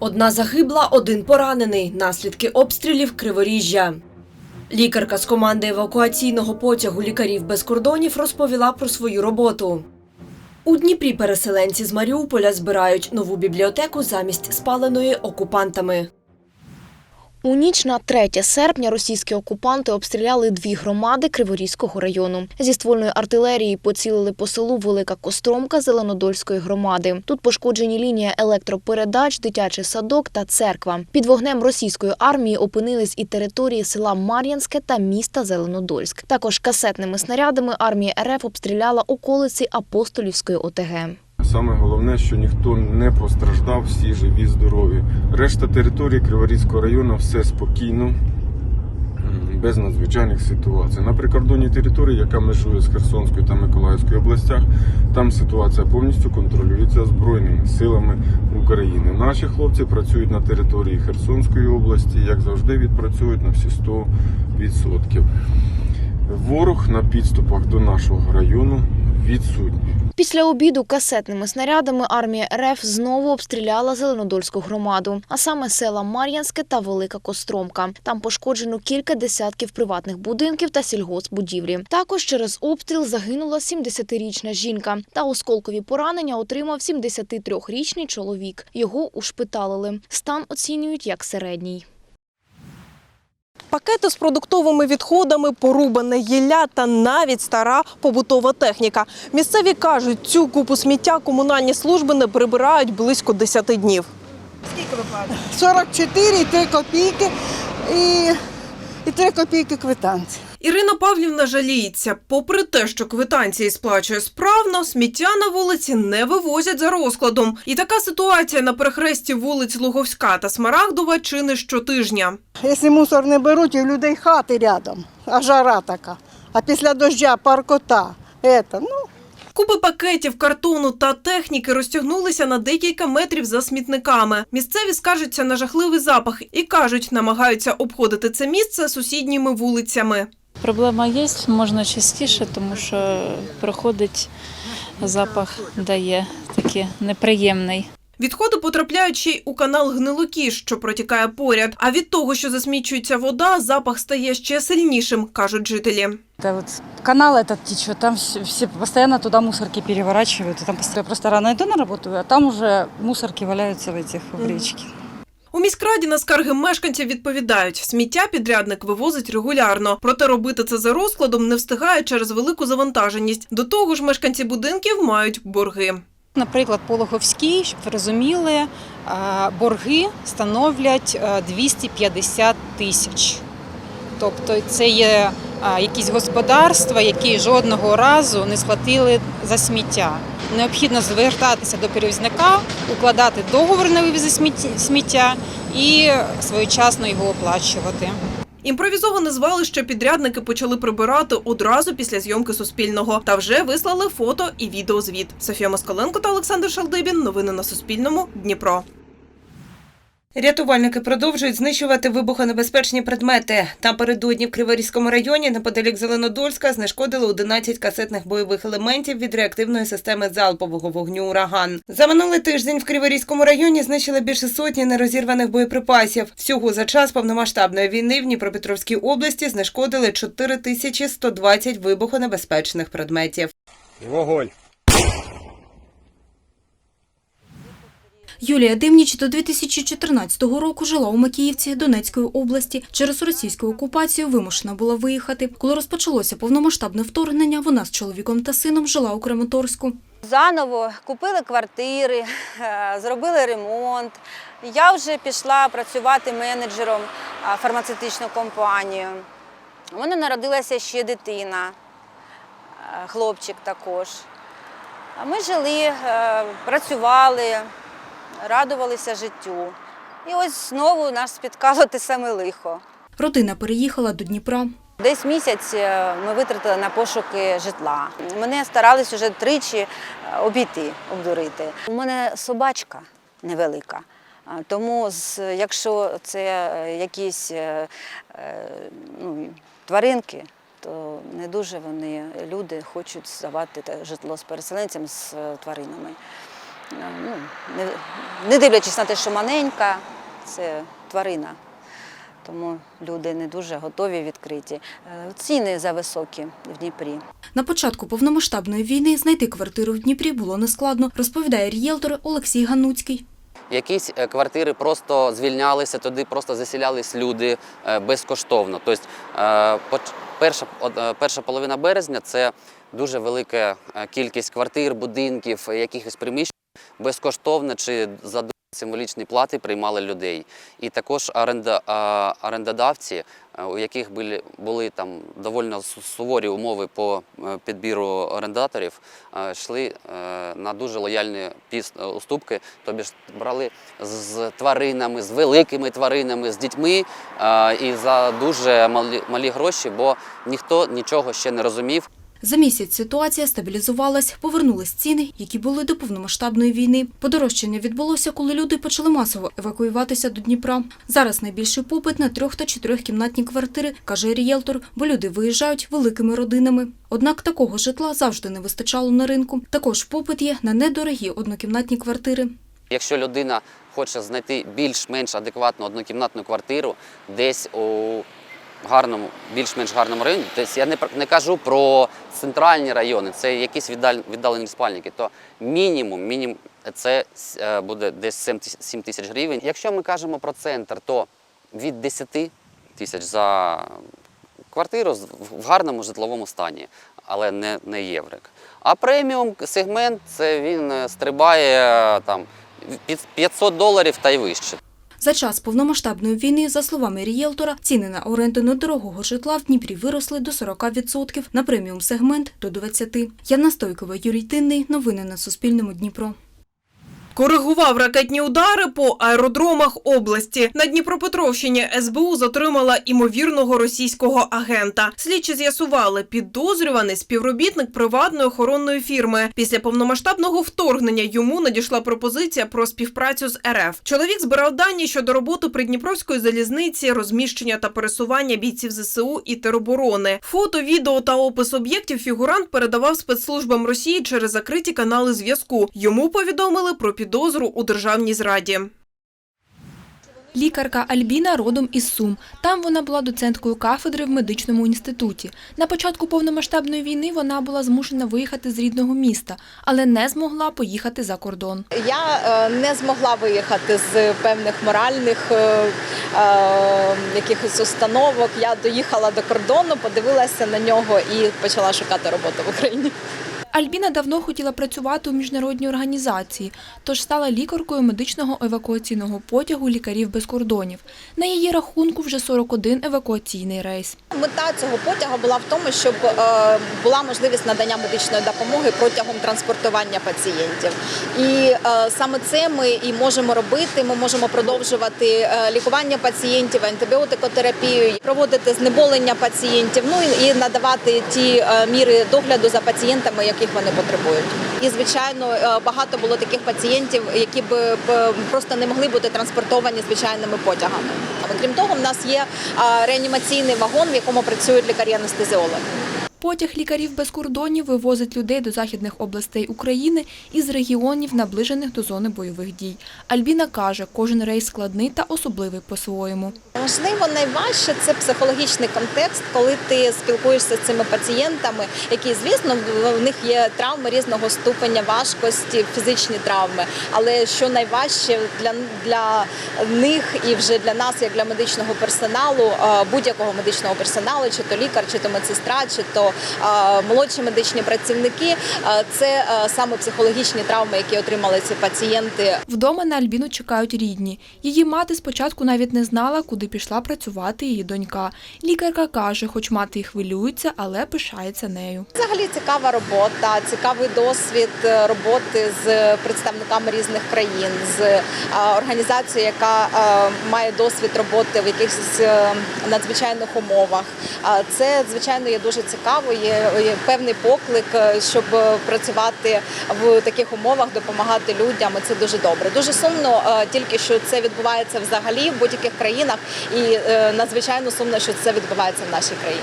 Одна загибла, один поранений. Наслідки обстрілів Криворіжжя. Лікарка з команди евакуаційного потягу лікарів без кордонів розповіла про свою роботу. У Дніпрі переселенці з Маріуполя збирають нову бібліотеку замість спаленої окупантами. У ніч на 3 серпня російські окупанти обстріляли дві громади Криворізького району. Зі ствольної артилерії поцілили по селу Велика Костромка Зеленодольської громади. Тут пошкоджені лінія електропередач, дитячий садок та церква. Під вогнем російської армії опинились і території села Мар'янське та міста Зеленодольськ. Також касетними снарядами армія РФ обстріляла околиці Апостолівської ОТГ. Саме головне, що ніхто не постраждав, всі живі, здорові. Решта території Криворізького району все спокійно, без надзвичайних ситуацій. На прикордонній території, яка межує з Херсонською та Миколаївською областях, там ситуація повністю контролюється Збройними силами України. Наші хлопці працюють на території Херсонської області, як завжди, відпрацюють на всі 100%. Ворог на підступах до нашого району відсутній. Після обіду касетними снарядами армія РФ знову обстріляла Зеленодольську громаду, а саме села Мар'янське та Велика Костромка. Там пошкоджено кілька десятків приватних будинків та сільгоспбудівлі. Також через обстріл загинула 70-річна жінка. Та осколкові поранення отримав 73-річний чоловік. Його ушпиталили. Стан оцінюють як середній. Пакети з продуктовими відходами, порубане гілля та навіть стара побутова техніка. Місцеві кажуть, цю купу сміття комунальні служби не прибирають близько 10 днів. 44 і 3 копійки і, і 3 копійки квитанції. Ірина Павлівна жаліється. Попри те, що квитанції сплачує справно, сміття на вулиці не вивозять за розкладом. І така ситуація на перехресті вулиць Луговська та Смарагдова чи не щотижня. Якщо мусор не беруть, і в людей хати рядом, а жара така. А після дождя паркота. Ета, ну, Купи пакетів, картону та техніки розтягнулися на декілька метрів за смітниками. Місцеві скаржаться на жахливий запах і кажуть, намагаються обходити це місце сусідніми вулицями. Проблема є, можна частіше, тому що проходить запах, дає такий неприємний. Відходи потрапляють ще й у канал гнилокі, що протікає поряд. А від того, що засмічується вода, запах стає ще сильнішим, кажуть жителі. Это вот канал этот течет, там все, все постоянно туда мусорки переворачивают. И там постоянно просто рано иду на работу, а там уже мусорки валяются в этих в речке. У міськраді на скарги мешканців відповідають, сміття підрядник вивозить регулярно, проте робити це за розкладом не встигає через велику завантаженість. До того ж, мешканці будинків мають борги. Наприклад, по Логовській, щоб ви розуміли, е, борги становлять е, 250 тисяч. Тобто це є е, якісь господарства, які жодного разу не сплатили за сміття. Необхідно звертатися до перевізника, укладати договор на вивіз сміття- і своєчасно його оплачувати. Імпровізоване звалище підрядники почали прибирати одразу після зйомки Суспільного та вже вислали фото і відеозвіт. Софія Москаленко та Олександр Шалдибін. Новини на Суспільному. Дніпро. Рятувальники продовжують знищувати вибухонебезпечні предмети. Напередодні в Криворізькому районі неподалік Зеленодольська знешкодили 11 касетних бойових елементів від реактивної системи залпового вогню «Ураган». За минулий тиждень в Криворізькому районі знищили більше сотні нерозірваних боєприпасів. Всього за час повномасштабної війни в Дніпропетровській області знешкодили 4120 вибухонебезпечних предметів. Вогонь! Юлія Димніч до 2014 року жила у Макіївці Донецької області. Через російську окупацію вимушена була виїхати. Коли розпочалося повномасштабне вторгнення, вона з чоловіком та сином жила у Краматорську. Заново купили квартири, е, зробили ремонт. Я вже пішла працювати менеджером в фармацевтичну компанію. У мене народилася ще дитина, е, хлопчик також. Ми жили, е, працювали, радувалися життю. І ось знову нас спіткало те саме лихо. Родина переїхала до Дніпра. Десь місяць е, ми витратили на пошуки житла. Мене старались вже тричі е, обійти, обдурити. У мене собачка невелика. Тому, якщо це е, якісь ну, тваринки, то не дуже вони, люди, хочуть здавати житло з переселенцям з тваринами. Ну, не, не дивлячись на те, що маленька, це тварина. Тому люди не дуже готові відкриті. Е, Ціни зависокі в Дніпрі. На початку повномасштабної війни знайти квартиру в Дніпрі було нескладно, розповідає рієлтор Олексій Гануцький. Якісь е, квартири просто звільнялися, туди просто заселялись люди е, безкоштовно. Тобто е, перша, е, перша половина березня це дуже велика е, кількість квартир, будинків, е, якихось приміщень безкоштовно чи за символічні плати приймали людей. І також орендодавці, е, у яких були, були там доволі суворі умови по е, підбіру орендаторів, е, йшли на дуже лояльні уступки, тобі ж брали з- тваринами, з великими тваринами, з дітьми і за дуже малі, малі гроші, бо ніхто нічого ще не розумів. За місяць ситуація стабілізувалась, повернулись ціни, які були до повномасштабної війни. Подорожчання відбулося, коли люди почали масово евакуюватися до Дніпра. Зараз найбільший попит на трьох та чотирьохкімнатні квартири, каже рієлтор, бо люди виїжджають великими родинами. Однак такого житла завжди не вистачало на ринку. Також попит є на недорогі однокімнатні квартири. Якщо людина хоче знайти більш-менш адекватну однокімнатну квартиру десь у гарному, більш-менш гарному районі, тобто я не, не кажу про центральні райони, це якісь віддалені спальники, то мінімум, мінімум це е, буде десь 7 тисяч гривень. Якщо ми кажемо про центр, то від 10 тисяч за квартиру в гарному житловому стані, але не, не єврик. А преміум сегмент це він е, стрибає е, там 500 доларів та й вище. За час повномасштабної війни, за словами рієлтора, ціни на оренду недорогого житла в Дніпрі виросли до 40%, на преміум сегмент – до 20%. Яна Стойкова, Юрій Тинний. Новини на Суспільному. Дніпро. Коригував ракетні удари по аеродромах області. На Дніпропетровщині СБУ затримала імовірного російського агента. Слідчі з'ясували, підозрюваний співробітник приватної охоронної фірми. Після повномасштабного вторгнення йому надійшла пропозиція про співпрацю з РФ. Чоловік збирав дані щодо роботи Придніпровської залізниці, розміщення та пересування бійців ЗСУ і тероборони. Фото, відео та опис об'єктів фігурант передавав спецслужбам Росії через закриті канали зв'язку. Йому повідомили про підозру у державній зраді. Лікарка Альбіна родом із Сум. Там вона була доценткою кафедри в медичному інституті. На початку повномасштабної війни вона була змушена виїхати з рідного міста, але не змогла поїхати за кордон. Я е, не змогла виїхати з певних моральних е, е, якихось установок. Я доїхала до кордону, подивилася на нього і почала шукати роботу в Україні. Альбіна давно хотіла працювати у міжнародній організації, тож стала лікаркою медичного евакуаційного потягу лікарів без кордонів. На її рахунку вже 41 евакуаційний рейс. Мета цього потягу була в тому, щоб е, була можливість надання медичної допомоги протягом транспортування пацієнтів. І е, саме це ми і можемо робити. Ми можемо продовжувати е, лікування пацієнтів, антибіотикотерапію, проводити знеболення пацієнтів, ну і, надавати ті міри догляду за пацієнтами, яких вони потребують. І звичайно, е, багато було таких пацієнтів, які б просто не могли бути транспортовані звичайними потягами. Крім того, в нас є реанімаційний вагон, в якому працюють лікарі-анестезіологи. Потяг лікарів без кордонів вивозить людей до західних областей України із регіонів, наближених до зони бойових дій. Альбіна каже, кожен рейс складний та особливий по-своєму. Можливо, найважче це психологічний контекст, коли ти спілкуєшся з цими пацієнтами, які, звісно, в них є травми різного ступеня важкості, фізичні травми. Але що найважче для, для них і вже для нас, як для медичного персоналу, е, будь-якого медичного персоналу, чи то лікар, чи то медсестра, чи то молодші медичні працівники, це саме психологічні травми, які отримали ці пацієнти Вдома на Альбіну чекають рідні. Її мати спочатку навіть не знала, куди пішла працювати її донька. Лікарка каже, хоч мати й хвилюється, але пишається нею. Взагалі цікава робота, цікавий досвід е, роботи з представниками різних країн, з е, організацією, яка е, має досвід роботи в якихось надзвичайних умовах. Це звичайно є дуже цікаво. Є, є певний поклик, е, щоб працювати в таких умовах, допомагати людям. і Це дуже добре. Дуже сумно е, тільки що це відбувається взагалі в будь-яких країнах, і е, надзвичайно сумно, що це відбувається в нашій країні.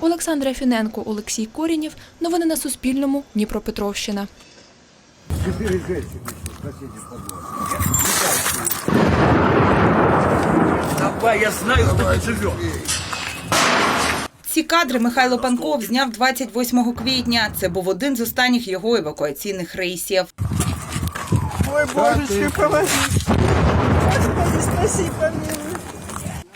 Олександра Фіненко, Олексій Корінєв. Новини на Суспільному. Дніпропетровщина. Ці кадри Михайло Панков зняв 28 квітня. Це був один з останніх його евакуаційних рейсів. Ой, божечки, помоги. Господи, спасибо, помилуй.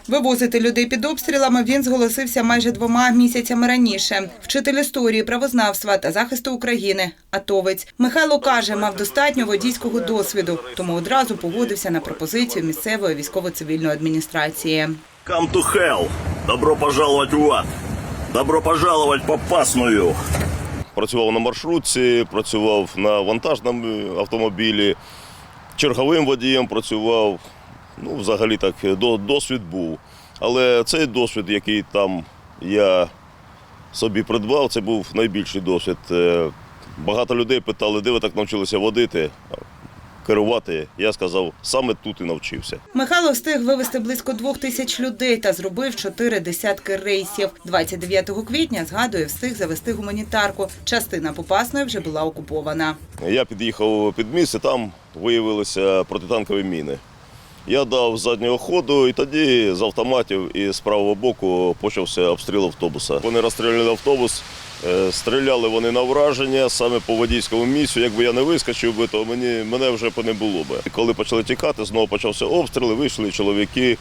Вивозити людей під обстрілами він зголосився майже двома місяцями раніше. Вчитель історії, правознавства та захисту України. Атовець Михайло каже, мав достатньо водійського досвіду, тому одразу погодився на пропозицію місцевої військово-цивільної адміністрації. Come to hell. Добро пожаловать в ад. Добро пожаловать в попасную. Працював на маршрутці, працював на вантажному автомобілі, черговим водієм працював. Ну, взагалі так, досвід був. Але цей досвід, який там я собі придбав, це був найбільший досвід. Е, Багато людей питали, де ви так навчилися водити, керувати. Я сказав, саме тут і навчився. Михайло встиг вивезти близько двох тисяч людей та зробив чотири десятки рейсів. 29 квітня, згадує, встиг завести гуманітарку. Частина Попасної вже була окупована. Я під'їхав під місце, там виявилися протитанкові міни. Я дав заднього ходу, і тоді з автоматів і з правого боку почався обстріл автобуса. Вони розстріляли автобус, е, стріляли вони на враження саме по водійському місцю. Якби я не вискочив би, то мені, мене вже не було би. І Коли почали тікати, знову почався обстріл, вийшли чоловіки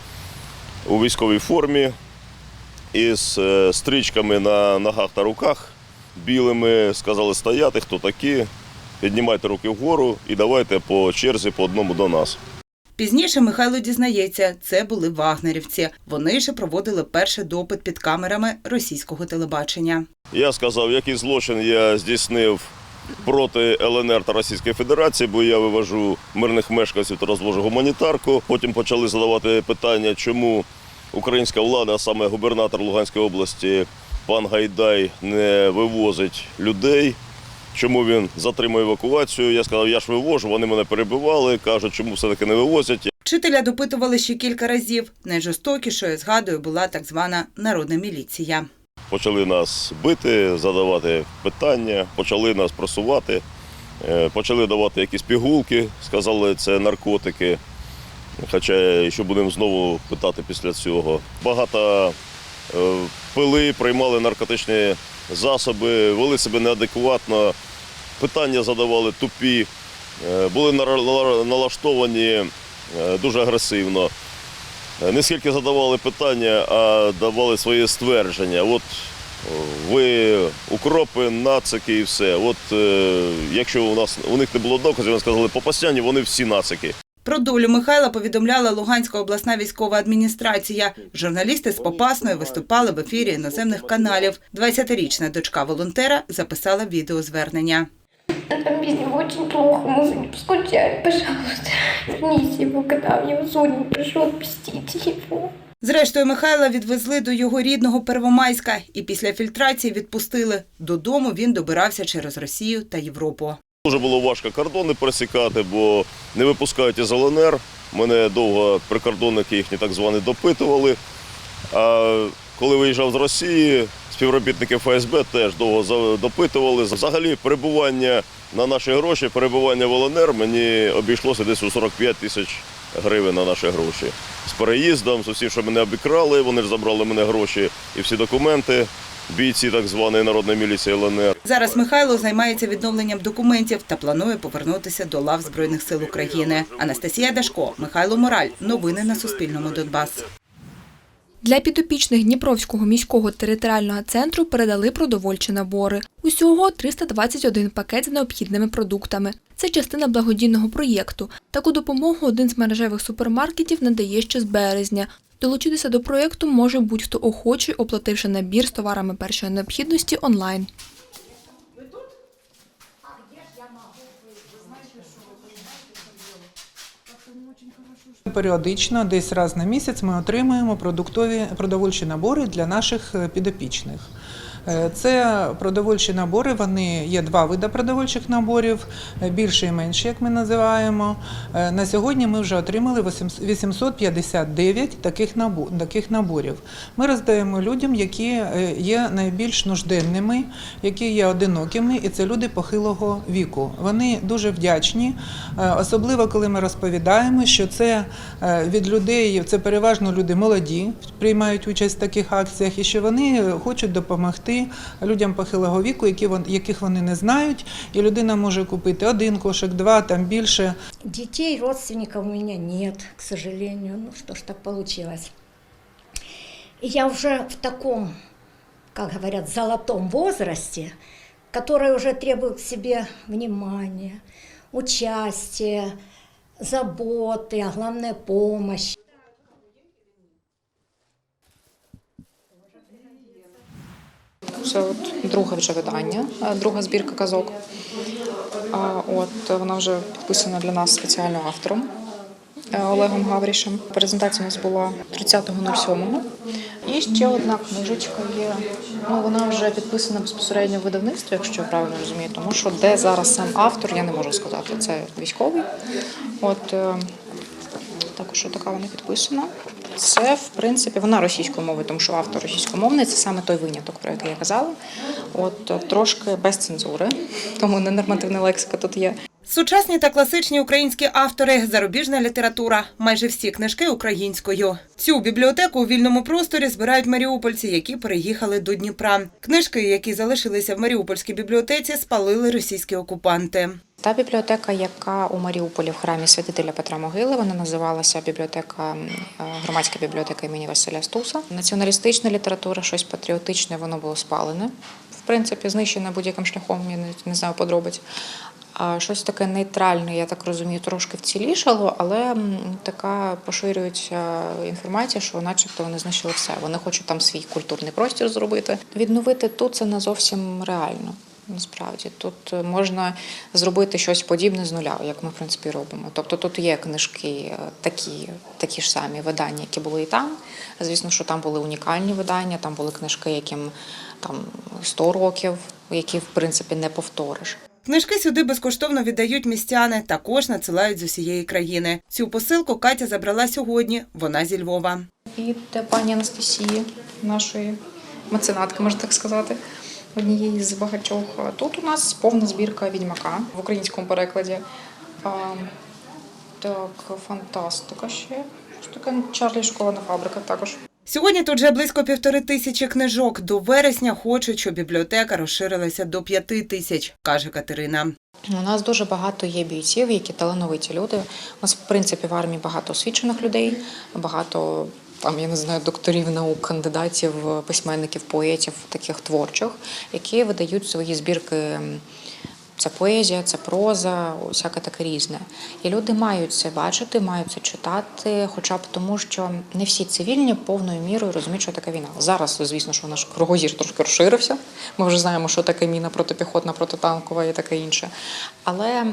у військовій формі із е, стрічками на ногах та руках білими, сказали стояти, хто такі, піднімайте руки вгору і давайте по черзі по одному до нас. Пізніше Михайло дізнається, це були вагнерівці. Вони ж проводили перший допит під камерами російського телебачення. Я сказав, який злочин я здійснив проти ЛНР та Російської Федерації, бо я вивожу мирних мешканців та розвожу гуманітарку. Потім почали задавати питання, чому українська влада, а саме губернатор Луганської області, пан Гайдай, не вивозить людей. Чому він затримує евакуацію? Я сказав, я ж вивожу. Вони мене перебивали, кажуть, чому все-таки не вивозять. Вчителя допитували ще кілька разів. Найжорстокішою, згадую, була так звана народна міліція. Почали нас бити, задавати питання, почали нас просувати, е, почали давати якісь пігулки, сказали, це наркотики. Хоча що будемо знову питати після цього. Багато пили, приймали наркотичні засоби, вели себе неадекватно, питання задавали тупі, е, були налаштовані е, дуже агресивно. Е, Не скільки задавали питання, а давали свої ствердження. От ви укропи, нацики і все. От е, якщо у нас у них не було доказів, вони сказали, попасняні, вони всі нацики. Про долю Михайла повідомляла Луганська обласна військова адміністрація. Журналісти з Попасної виступали в ефірі іноземних каналів. 20-річна дочка волонтера записала відеозвернення. Там без него очень плохо, мы за ним скучали. Пожалуйста, верните его к нам. Я сегодня прошу отпустите его. Зрештою, Михайла відвезли до його рідного Первомайська і після фільтрації відпустили. Додому він добирався через Росію та Європу. Дуже було важко кордони пересікати, бо не випускають із ЛНР. Мене довго прикордонники їхні так звані допитували. А коли виїжджав з Росії, співробітники ФСБ теж довго допитували. Взагалі, перебування на наші гроші, перебування в ЛНР мені обійшлося десь у 45 тисяч гривень на наші гроші. З переїздом, з усім, що мене обікрали, вони ж забрали мене гроші і всі документи. Бійці так званої народної міліції ЛНР. Зараз Михайло займається відновленням документів та планує повернутися до лав Збройних сил України. Анастасія Дашко, Михайло Мораль. Новини на Суспільному Донбас. Для підопічних Дніпровського міського територіального центру передали продовольчі набори. Усього 321 пакет з необхідними продуктами. Це частина благодійного проєкту. Таку допомогу один з мережевих супермаркетів надає ще з березня. Долучитися до проєкту може будь-хто охочий, оплативши набір з товарами першої необхідності онлайн. Періодично, десь раз на місяць, ми отримуємо продуктові продовольчі набори для наших е, підопічних. Е, Це продовольчі набори. Вони є два види продовольчих наборів, е, більше і менше, як ми називаємо. Е, На сьогодні ми вже отримали 859 таких наборів. Ми роздаємо людям, які є найбільш нужденними, які є одинокими, і це люди похилого віку. Вони дуже вдячні, особливо коли ми розповідаємо, що це від людей, це переважно люди молоді, приймають участь в таких акціях, і що вони хочуть допомогти людям похилого віку, які яких вони не знають, і людина може купити один кошик, два, там більше. Детей, родственников у меня нет, к сожалению. Ну что ж так. И я уже в таком, как говорят, золотом возрасте, который уже требует к себе внимания, участия, заботы, а главное помощи. Це от друге вже видання, е, друга збірка казок. От вона вже підписана для нас спеціально автором е, Олегом Гаврішем. Презентація у нас була 30.07. І ще одна книжечка є. Ну вона вже підписана безпосередньо в видавництві, якщо я правильно розумію, тому що де зараз сам автор, я не можу сказати. Це військовий. От е, також така вона підписана. Це, в принципі, вона російською мовою, тому що автор російськомовний це саме той виняток, про який я казала. От е, трошки без цензури, тому ненормативна лексика тут є. Сучасні та класичні українські автори, зарубіжна література, майже всі книжки українською. Цю бібліотеку у вільному просторі збирають маріупольці, які переїхали до Дніпра. Книжки, які залишилися в Маріупольській бібліотеці, спалили російські окупанти. Та бібліотека, яка у Маріуполі в храмі святителя Петра Могили, вона називалася бібліотека е, громадська бібліотека імені Василя Стуса. Націоналістична література, щось патріотичне, воно було спалене. В принципі, знищене будь-яким шляхом, я не, не знаю подробиць. А щось таке нейтральне, я так розумію, трошки вцілішало, але така поширюється інформація, що начебто вони знищили все. Вони хочуть там свій культурний простір зробити. Відновити тут це не зовсім реально. Насправді тут е, можна зробити щось подібне з нуля, як ми в принципі робимо. Тобто тут є книжки е, такі, такі ж самі видання, які були і там. Звісно, що там були унікальні видання, там були книжки, яким там 100 років, які в принципі не повториш. Книжки сюди безкоштовно віддають містяни, також надсилають з усієї країни. Цю посилку Катя забрала сьогодні. Вона зі Львова. І те пані Анастасії, нашої меценатки, можна так сказати, однієї з багатьох. Тут у нас повна збірка відьмака в українському перекладі. Так, фантастика ще. Що таке Чарлі шоколадна фабрика також. Сьогодні тут вже близько півтори тисячі книжок. До вересня хочуть, щоб бібліотека розширилася до п'яти тисяч, каже Катерина. У нас дуже багато є бійців, які талановиті люди. У нас, в принципі, в армії багато освічених людей, багато там, я не знаю, докторів наук, кандидатів, письменників, поетів, таких творчих, які видають свої збірки. Це поезія, це проза, всяке таке різне. І люди мають це бачити, мають це читати, хоча б тому, що не всі цивільні повною мірою розуміють, що таке війна. Зараз, звісно, що наш кругозір трошки розширився. Ми вже знаємо, що таке міна протипіхотна, протитанкова і таке інше. Але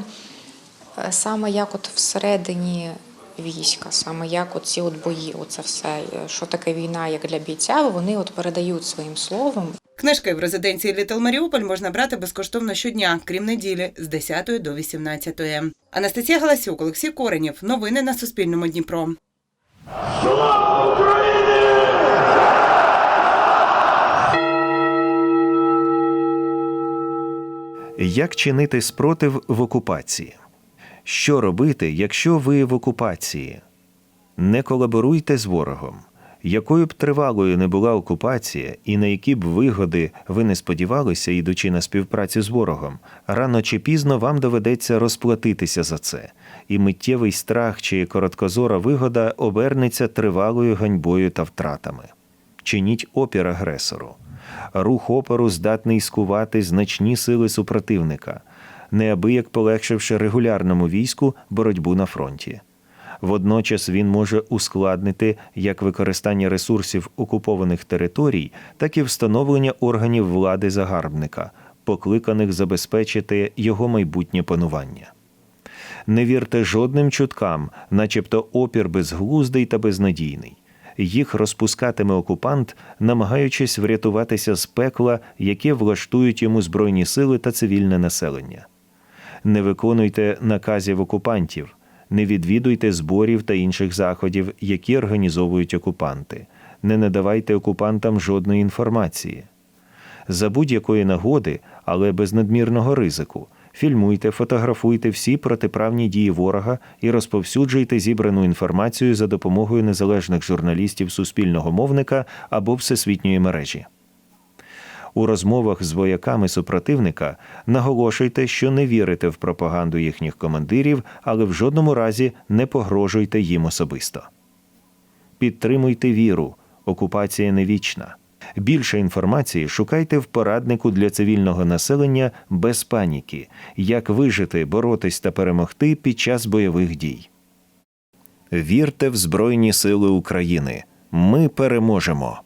е, саме як от всередині війська, саме як от ці от бої, оце все, е, що таке війна, як для бійця, вони от передають своїм словом. Книжки в резиденції Літл Маріуполь можна брати безкоштовно щодня, крім неділі, з 10 до 18. Анастасія Галасюк, Олексій Коренєв. Новини на Суспільному Дніпро. Як чинити спротив в окупації? Що робити, якщо ви в окупації? Не колаборуйте з ворогом. Якою б тривалою не була окупація, і на які б вигоди ви не сподівалися, ідучи на співпрацю з ворогом, рано чи пізно вам доведеться розплатитися за це, і миттєвий страх чи короткозора вигода обернеться тривалою ганьбою та втратами. Чиніть опір агресору. Рух опору здатний скувати значні сили супротивника, неабияк полегшивши регулярному війську боротьбу на фронті. Водночас він може ускладнити як використання ресурсів окупованих територій, так і встановлення органів влади загарбника, покликаних забезпечити його майбутнє панування. Не вірте жодним чуткам, начебто опір безглуздий та безнадійний. їх розпускатиме окупант, намагаючись врятуватися з пекла, яке влаштують йому збройні сили та цивільне населення. Не виконуйте наказів окупантів, не відвідуйте зборів та інших заходів, які організовують окупанти, не надавайте окупантам жодної інформації. За будь-якої нагоди, але без надмірного ризику, фільмуйте, фотографуйте всі протиправні дії ворога і розповсюджуйте зібрану інформацію за допомогою незалежних журналістів суспільного мовника або всесвітньої мережі. У розмовах з вояками супротивника наголошуйте, що не вірите в пропаганду їхніх командирів, але в жодному разі не погрожуйте їм особисто. Підтримуйте віру. Окупація не вічна. Більше інформації шукайте в пораднику для цивільного населення без паніки, як вижити, боротись та перемогти під час бойових дій. Вірте в Збройні Сили України. Ми переможемо.